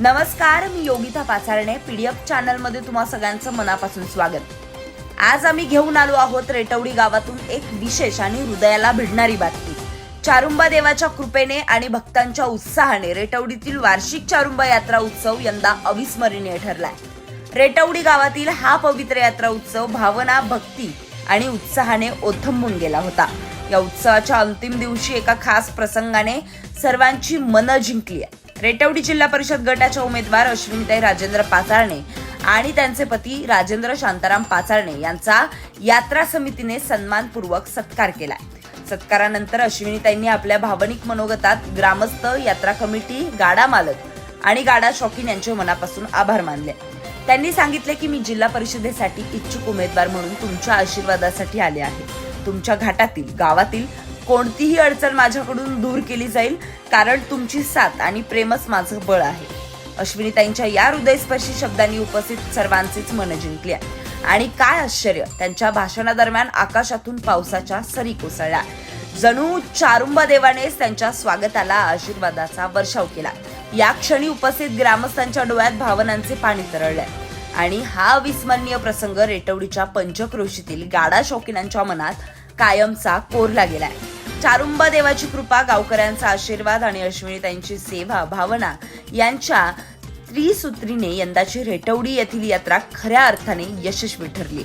नमस्कार मी योगिता पाचारणे पीडीएफ चॅनलमध्ये तुम्हा सगळ्यांचं मनापासून स्वागत. आज आम्ही घेऊन आलो आहोत रेटवडी गावातून एक विशेष आणि हृदयाला भिडणारी बातमी. चारुंबा देवाच्या कृपेने आणि भक्तांच्या उत्साहाने रेटवडीतील वार्षिक चारुंबा यात्रा उत्सव यंदा अविस्मरणीय ठरलाय. रेटवडी गावातील हा पवित्र यात्रा उत्सव भावना भक्ती आणि उत्साहाने ओथंबून गेला होता. या उत्सवाच्या अंतिम दिवशी एका खास प्रसंगाने सर्वांची मनं जिंकली आहे. रेटवडी जिल्हा परिषद गटाच्या उमेदवार अश्विनीताई राजेंद्र पाचारणे आणि त्यांचे पती राजेंद्र शांताराम पाचारणे यांचा यात्रा समितीने सन्मानपूर्वक सत्कार केला सत्कारानंतर अश्विनीताईंनी आपल्या भावनिक मनोगतात ग्रामस्थ यात्रा कमिटी गाडा मालक आणि गाडा शॉकीन यांचे मनापासून आभार मानले. त्यांनी सांगितले की मी जिल्हा परिषदेसाठी इच्छुक उमेदवार म्हणून तुमच्या आशीर्वादासाठी आले आहे. तुमच्या घाटातील गावातील कोणतीही अडचण माझ्याकडून दूर केली जाईल कारण तुमची साथ आणि प्रेमच माझं बळ आहे. अश्विनीताईंच्या या हृदयस्पर्शी शब्दांनी उपस्थित सर्वांचीच मनं जिंकली आहे. आणि काय आश्चर्य त्यांच्या भाषणादरम्यान आकाशातून पावसाच्या सरी कोसळल्या. जणू चारुंबा देवानेच त्यांच्या स्वागताला आशीर्वादाचा वर्षाव केला. या क्षणी उपस्थित ग्रामस्थांच्या डोळ्यात भावनांचे पाणी तरळले. आणि हा अविस्मरणीय प्रसंग रेटवडीच्या पंचक्रोशीतील गाडा शौकीनांच्या मनात कायमचा कोरला गेलाय. चारुंबा देवाची कृपा गावकऱ्यांचा आशीर्वाद आणि अश्विनीताईंची सेवा भावना यांच्या त्रिसूत्रीने यंदाची रेटवडी येथील यात्रा खऱ्या अर्थाने यशस्वी ठरली.